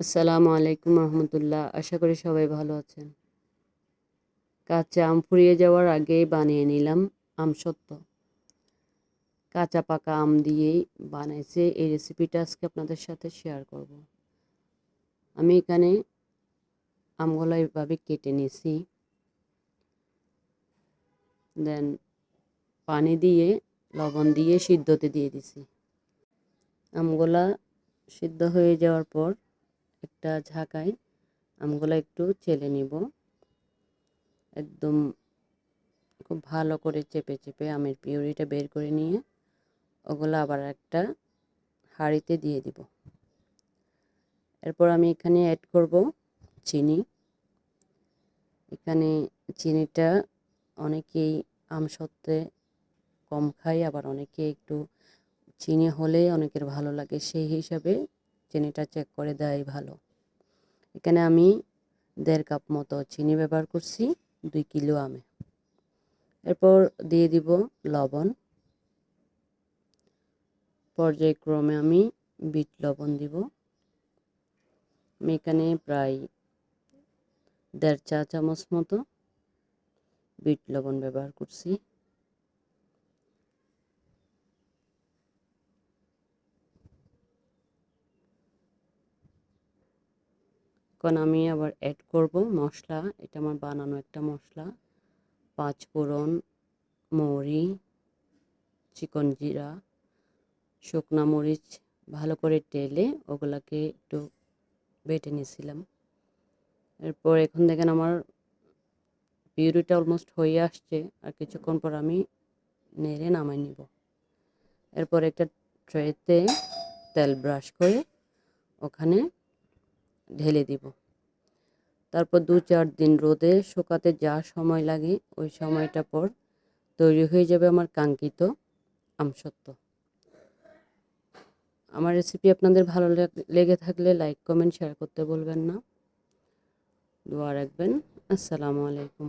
আসসালামু আলাইকুম রহমতুল্লাহ। আশা করি সবাই ভালো আছেন। কাঁচা আম ফুরিয়ে যাওয়ার আগেই বানিয়ে নিলাম আমসত্ত্ব কাঁচা পাকা আম দিয়েই বানাইছে এই রেসিপিটা আজকে আপনাদের সাথে শেয়ার করব। আমি এখানে আমগুলো এইভাবে কেটে নিয়েছি। দেন পানি দিয়ে, লবণ দিয়ে সিদ্ধতে দিয়ে দিছি। আমগুলা সিদ্ধ হয়ে যাওয়ার পর একটা ঝাঁকায় আমগুলো একটু চেলে নিব। একদম খুব ভালো করে চেপে চেপে আমের পিউরিটা বের করে নিয়ে ওগুলো আবার একটা হাঁড়িতে দিয়ে দিব। এরপর আমি এখানে অ্যাড করব চিনি। এখানে চিনিটা অনেকেই আম সত্ত্বে কম খায়, আবার অনেকে একটু চিনি হলে অনেকের ভালো লাগে, সেই হিসাবে চিনিটা চেক করে দেয়, ভালো। এখানে আমি দেড় কাপ মতো চিনি ব্যবহার করছি, দুই কিলো আমে। এরপর দিয়ে দিব লবণ। পর্যায়ক্রমে আমি বিট লবণ দিব। আমি এখানে প্রায় দেড় চা চামচ মতো বিট লবণ ব্যবহার করছি। এখন আমি আবার অ্যাড করব মশলা। এটা আমার বানানো একটা মশলা। পাঁচ ফোড়ন, মৌরি, চিকন জিরা, শুকনা মরিচ ভালো করে টেলে ওগুলাকে একটু বেটে নিয়েছিলাম। এরপর এখন দেখেন আমার পিউরিটা অলমোস্ট হয়ে আসছে। আর কিছুক্ষণ পর আমি নেড়ে নামাই নিব। এরপর একটা ট্রেতে তেল ব্রাশ করে ওখানে ঢেলে দিব। তারপর দু চার দিন রোদে শুকাতে যা সময় লাগে, ওই সময়টা পর তৈরি হয়ে যাবে আমার কাঙ্ক্ষিত আমসত্ব আমার রেসিপি আপনাদের ভালো লেগে থাকলে লাইক কমেন্ট শেয়ার করতে বলবেন না। দোয়া রাখবেন। আসসালামু আলাইকুম।